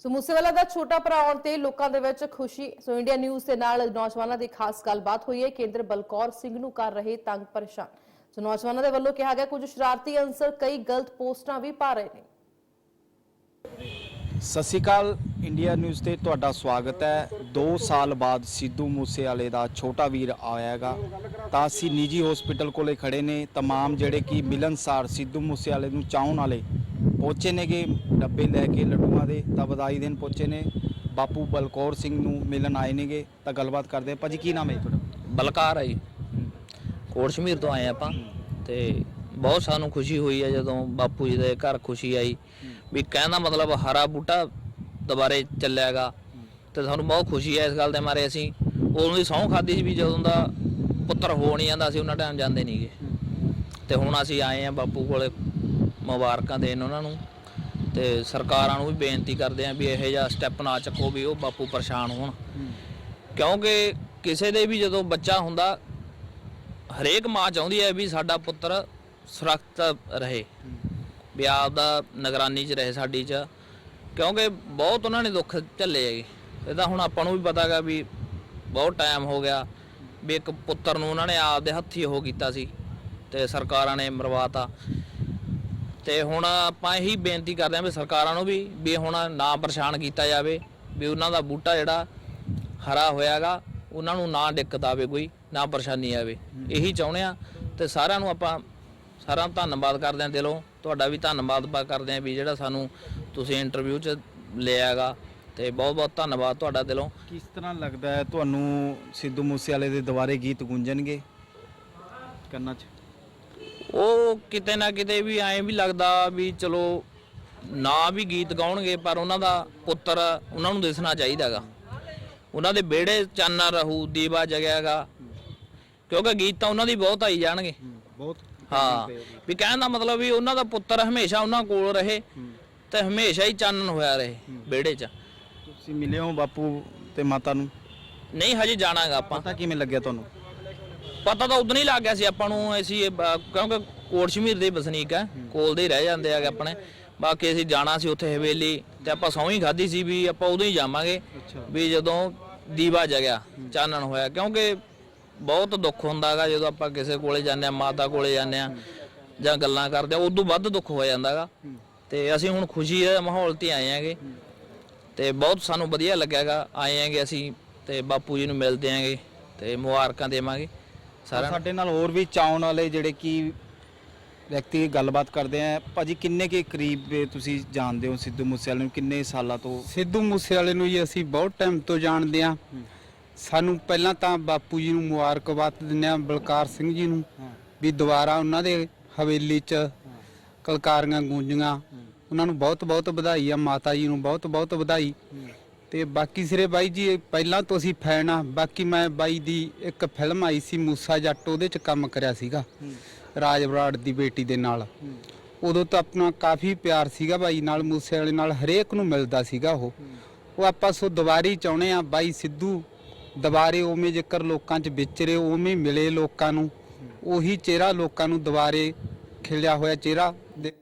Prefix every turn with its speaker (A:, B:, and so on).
A: ਸੋ ਮੂਸੇਵਾਲਾ ਦਾ ਛੋਟਾ ਭਰਾ ਆਉਣ ਤੇ ਲੋਕਾਂ ਦੇ ਵਿੱਚ ਖੁਸ਼ੀ। ਸੋ ਇੰਡੀਆ ਨਿਊਜ਼ ਦੇ ਨਾਲ ਨੌਜਵਾਨਾਂ ਦੀ ਖਾਸ ਗੱਲਬਾਤ ਹੋਈ ਹੈ। ਕੇਂਦਰ ਬਲਕੌਰ ਸਿੰਘ ਨੂੰ ਕਰ ਰਹੇ ਤੰਗ ਪਰੇਸ਼ਾਨ। ਸੋ ਨੌਜਵਾਨਾਂ ਦੇ ਵੱਲੋਂ ਕਿਹਾ ਗਿਆ, ਕੁਝ ਸ਼ਰਾਰਤੀ ਅੰਸਰ ਕਈ ਗਲਤ ਪੋਸਟਾਂ ਵੀ ਪਾ ਰਹੇ ਨੇ।
B: ਸਤਿ ਸ਼੍ਰੀ ਅਕਾਲ ਇੰਡੀਆ ਨਿਊਜ਼ ਤੇ ਤੁਹਾਡਾ ਸਵਾਗਤ ਹੈ 2 ਸਾਲ ਬਾਅਦ ਸਿੱਧੂ ਮੂਸੇਵਾਲੇ ਦਾ ਛੋਟਾ ਵੀਰ ਆਇਆ ਹੈਗਾ ਤਾਂ ਅਸੀਂ ਨਿੱਜੀ ਹਸਪੀਟਲ ਕੋਲੇ ਖੜੇ ਨੇ तमाम ਜਿਹੜੇ ਕਿ ਮਿਲਨਸਾਰ ਸਿੱਧੂ ਮੂਸੇਵਾਲੇ ਨੂੰ ਚਾਹਣ ਵਾਲੇ ਪਹੁੰਚੇ ਨੇਗੇ ਡੱਬੇ ਲੈ ਕੇ ਲੱਡੂਆਂ ਦੇ ਤਾਂ ਵਧਾਈ ਦੇਣ ਪਹੁੰਚੇ ਨੇ ਬਾਪੂ ਬਲਕੌਰ ਸਿੰਘ ਨੂੰ ਮਿਲਣ ਆਏ ਨੇਗੇ ਤਾਂ ਗੱਲਬਾਤ ਕਰਦੇ ਹਾਂ ਭਾਜੀ ਕੀ ਨਾਮ ਹੈ ਜੀ ਤੁਹਾਡਾ
C: ਬਲਕਾਰ ਆ ਜੀ ਕੋਟ ਸ਼ਮੀਰ ਤੋਂ ਆਏ ਆਪਾਂ ਤੇ ਬਹੁਤ ਸਾਨੂੰ ਖੁਸ਼ੀ ਹੋਈ ਹੈ ਜਦੋਂ ਬਾਪੂ ਜੀ ਦੇ ਘਰ ਖੁਸ਼ੀ ਆਈ ਵੀ ਕਹਿਣ ਦਾ ਮਤਲਬ ਹਰਾ ਬੂਟਾ ਦੁਬਾਰੇ ਚੱਲਿਆਗਾ। ਤੇ ਸਾਨੂੰ ਬਹੁਤ ਖੁਸ਼ੀ ਹੈ ਇਸ ਗੱਲ ਦੇ ਮਾਰੇ ਅਸੀਂ। ਉਦੋਂ ਦੀ ਸਹੁੰ ਖਾਦੀ ਸੀ ਵੀ ਜਦੋਂ ਦਾ ਪੁੱਤਰ ਹੋ ਨਹੀਂ ਜਾਂਦਾ ਸੀ, ਉਹਨਾਂ ਟਾਈਮ ਜਾਂਦੇ ਨਹੀਂਗੇ ਤੇ ਹੁਣ ਅਸੀਂ ਆਏ ਆ ਬਾਪੂ ਕੋਲੇ ਮੁਬਾਰਕਾਂ ਦੇਣ ਉਹਨਾਂ ਨੂੰ। ਤੇ ਸਰਕਾਰਾਂ ਨੂੰ ਵੀ ਬੇਨਤੀ ਕਰਦੇ ਆ ਵੀ ਇਹੋ ਜਿਹਾ ਸਟੈਪ ਨਾ ਚੱਕੋ ਵੀ ਉਹ ਬਾਪੂ ਪਰੇਸ਼ਾਨ ਹੋਣ। ਕਿਉਂਕਿ ਕਿਸੇ ਦੇ ਵੀ ਜਦੋਂ ਬੱਚਾ ਹੁੰਦਾ, ਹਰੇਕ ਮਾਂ ਚਾਹੁੰਦੀ ਹੈ ਵੀ ਸਾਡਾ ਪੁੱਤਰ ਸੁਰੱਖਿਅਤ ਰਹੇ। ਵੀ ਆਪ ਦਾ ਨਿਗਰਾਨੀ 'ਚ ਰਹੇ ਸਾਡੀ 'ਚ। ਕਿਉਂਕਿ ਬਹੁਤ ਉਹਨਾਂ ਨੇ ਦੁੱਖ ਝੱਲੇ ਹੈਗੇ। ਇਹਦਾ ਹੁਣ ਆਪਾਂ ਨੂੰ ਵੀ ਪਤਾ ਹੈਗਾ ਵੀ ਬਹੁਤ ਟਾਈਮ ਹੋ ਗਿਆ ਵੀ ਇੱਕ ਪੁੱਤਰ ਨੂੰ ਉਹਨਾਂ ਨੇ ਆਪ ਦੇ ਹੱਥੀ ਉਹ ਕੀਤਾ ਸੀ ਤੇ ਸਰਕਾਰਾਂ ਨੇ ਮਰਵਾਤਾ। ਤੇ ਹੁਣ ਆਪਾਂ ਇਹੀ ਬੇਨਤੀ ਕਰਦੇ ਹਾਂ ਵੀ ਸਰਕਾਰਾਂ ਨੂੰ ਵੀ ਵੀ ਹੁਣ ਨਾ ਪਰੇਸ਼ਾਨ ਕੀਤਾ ਜਾਵੇ ਵੀ ਉਹਨਾਂ ਦਾ ਬੂਟਾ ਜਿਹੜਾ ਹਰਾ ਹੋਇਆਗਾ ਉਹਨਾਂ ਨੂੰ ਨਾ ਦਿੱਕਤ ਆਵੇ ਕੋਈ ਨਾ ਪਰੇਸ਼ਾਨੀ ਆਵੇ। ਇਹੀ ਚਾਹੁੰਦੇ ਆ ਤੇ ਸਾਰਿਆਂ ਨੂੰ ਆਪਾਂ ਸਾਰਿਆਂ ਦਾ ਧੰਨਵਾਦ ਕਰਦੇ ਹਾਂ ਦਿਲੋਂ। ਤੁਹਾਡਾ ਵੀ ਧੰਨਵਾਦ ਪਾ ਕਰਦੇ ਹਾਂ ਵੀ ਜਿਹੜਾ ਸਾਨੂੰ ਤੁਸੀਂ ਇੰਟਰਵਿਊ 'ਚ ਲਿਆਗਾ ਤੇ ਬਹੁਤ ਬਹੁਤ ਧੰਨਵਾਦ ਤੁਹਾਡਾ ਦਿਲੋਂ।
B: ਕਿਸ ਤਰ੍ਹਾਂ ਲੱਗਦਾ ਹੈ ਤੁਹਾਨੂੰ ਸਿੱਧੂ ਮੂਸੇਵਾਲੇ ਦੇ ਦੁਬਾਰੇ ਗੀਤ ਗੂੰਜਣਗੇ? ਕੰਨਾਂ 'ਚ।
C: ਉਹ ਕਿਤੇ ਨਾ ਕਿਤੇ ਵੀ ਐਂ ਵੀ ਲੱਗਦਾ ਵੀ ਚਲੋ ਨਾ ਵੀ ਗੀਤ ਗਾਉਣਗੇ ਪਰ ਉਹਨਾਂ ਦਾ ਪੁੱਤਰ ਉਹਨਾਂ ਨੂੰ ਦਿਸਣਾ ਚਾਹੀਦਾਗਾ ਉਹਨਾਂ ਦੇ ਵਿਹੜੇ ਚਾਨਣ ਰਹੂ ਦੀਵਾ ਜਗਿਆਗਾ। ਕਿਉਂਕਿ ਗੀਤ ਤਾਂ ਉਹਨਾਂ ਦੀ ਬਹੁਤ ਆਈ ਜਾਣਗੇ।
B: ਬਹੁਤ।
C: ਹਾਂ। ਵੀ ਕਹਿਣ ਦਾ ਮਤਲਬ ਵੀ ਉਹਨਾਂ ਦਾ ਪੁੱਤਰ ਹਮੇਸ਼ਾ ਉਹਨਾਂ ਕੋਲ ਰਹੇ ਤੇ ਹਮੇਸ਼ਾ ਹੀ ਚਾਨਣ ਹੋਇਆ ਰਹੇ ਵਿਹੜੇ 'ਚ।
B: ਤੁਸੀਂ ਮਿਲੇ ਹੋ ਬਾਪੂ ਤੇ ਮਾਤਾ ਨੂੰ?
C: ਨਹੀਂ ਹਜੇ ਜਾਣਾਗਾ ਆਪਾਂ।
B: ਪਤਾ ਕਿਵੇਂ ਲੱਗਿਆ ਤੁਹਾਨੂੰ?
C: ਪਤਾ ਤਾਂ ਉਦੋਂ ਹੀ ਲੱਗ ਗਿਆ ਸੀ ਆਪਾਂ ਨੂੰ ਅਸੀਂ ਕਿਉਂਕਿ ਕੋਟ ਸ਼ਮੀਰ ਦੇ ਵਸਨੀਕ ਆ ਕੋਲ ਦੇ ਹੀ ਰਹਿ ਜਾਂਦੇ ਆਗੇ ਆਪਣੇ। ਬਾਕੀ ਅਸੀਂ ਜਾਣਾ ਸੀ ਉੱਥੇ ਹਵੇਲੀ ਤੇ ਆਪਾਂ ਸਹੁੰ ਹੀ ਖਾਧੀ ਸੀ ਵੀ ਆਪਾਂ ਉਦੋਂ ਹੀ ਜਾਵਾਂਗੇ। ਵੀ ਜਦੋਂ ਦੀਵਾ ਜਗਿਆ ਚਾਨਣ ਹੋਇਆ ਕਿਉਂਕਿ ਬਹੁਤ ਦੁੱਖ ਹੁੰਦਾਗਾ ਜਦੋਂ ਆਪਾਂ ਕਿਸੇ ਕੋਲੇ ਜਾਂਦੇ ਆ ਮਾਤਾ ਕੋਲੇ ਜਾਂਦੇ ਆ ਜਾਂ ਗੱਲਾਂ ਕਰਦੇ ਆ ਉਦੋਂ ਵੱਧ ਦੁੱਖ ਹੋ ਜਾਂਦਾਗਾ। ਤੇ ਅਸੀਂ ਹੁਣ ਖੁਸ਼ੀ ਦੇ ਮਾਹੌਲ ਤੇ ਆਏ ਆਂਗੇ ਤੇ ਬਹੁਤ ਸਾਨੂੰ ਵਧੀਆ ਲੱਗਿਆਗਾ। ਆਏ ਆਂਗੇ ਅਸੀਂ ਤੇ ਬਾਪੂ ਜੀ ਨੂੰ ਮਿਲਦੇ ਆਂਗੇ ਤੇ ਮੁਬਾਰਕਾਂ ਦੇਵਾਂਗੇ ਸਾਰਿਆਂ ਨੂੰ।
B: ਸਾਡੇ ਨਾਲ ਹੋਰ ਵੀ ਚਾਉਣ ਵਾਲੇ ਜਿਹੜੇ ਕਿ ਵਿਅਕਤੀ ਗੱਲਬਾਤ ਕਰਦੇ ਆ ਭਾਜੀ ਕਿੰਨੇ ਕੇ ਕਰੀਬ ਤੁਸੀਂ ਜਾਣਦੇ ਹੋ ਸਿੱਧੂ ਮੂਸੇਵਾਲੇ ਨੂੰ? ਕਿੰਨੇ ਸਾਲਾਂ ਤੋਂ?
D: ਸਿੱਧੂ ਮੂਸੇਵਾਲੇ ਨੂੰ ਜੀ ਅਸੀਂ ਬਹੁਤ ਟਾਈਮ ਤੋਂ ਜਾਣਦੇ ਆ ਸਾਨੂੰ ਪਹਿਲਾਂ ਤਾਂ ਬਾਪੂ ਜੀ ਨੂੰ ਮੁਬਾਰਕਬਾਦ ਦਿੰਦੇ ਆ ਬਲਕਾਰ ਸਿੰਘ ਜੀ ਨੂੰ ਵੀ ਦੁਬਾਰਾ ਉਹਨਾਂ ਦੇ ਹਵੇਲੀ 'ਚ ਕਲਕਾਰੀਆਂ ਗੂੰਜੀਆਂ। ਉਹਨਾਂ ਨੂੰ ਬਹੁਤ ਬਹੁਤ ਵਧਾਈ ਆ ਮਾਤਾ ਜੀ ਨੂੰ ਬਹੁਤ ਬਹੁਤ ਵਧਾਈ। ਤੇ ਬਾਕੀ ਸਿਰੇ ਬਾਈ ਜੀ ਪਹਿਲਾਂ ਤੋਂ ਅਸੀਂ ਫੈਨ ਆ ਬਾਕੀ ਮੈਂ ਬਾਈ ਦੀ ਇੱਕ ਫਿਲਮ ਆਈ ਸੀ ਮੂਸਾ ਜੱਟ ਉਹਦੇ 'ਚ ਕੰਮ ਕਰਿਆ ਸੀਗਾ। ਰਾਜ ਬਰਾੜ ਦੀ ਬੇਟੀ ਦੇ ਨਾਲ। ਉਦੋਂ ਤਾਂ ਆਪਣਾ ਕਾਫੀ ਪਿਆਰ ਸੀਗਾ ਬਾਈ ਨਾਲ ਮੂਸੇ ਵਾਲੇ ਨਾਲ ਹਰੇਕ ਨੂੰ ਮਿਲਦਾ ਸੀਗਾ ਉਹ। ਉਹ ਆਪਾਂ ਸੋ ਦੁਬਾਰੀ ਚਾਹੁੰਦੇ ਆ ਬਾਈ ਸਿੱਧੂ ਦੁਬਾਰੇ ਉਵੇਂ ਜੇਕਰ ਲੋਕਾਂ 'ਚ ਵਿਚਰੇ ਉਵੇਂ ਮਿਲੇ ਲੋਕਾਂ ਨੂੰ। ਉਹੀ ਚਿਹਰਾ ਲੋਕਾਂ ਨੂੰ ਦੁਬਾਰੇ ਖਿਲਿਆ ਹੋਇਆ ਚਿਹਰਾ ਦੇ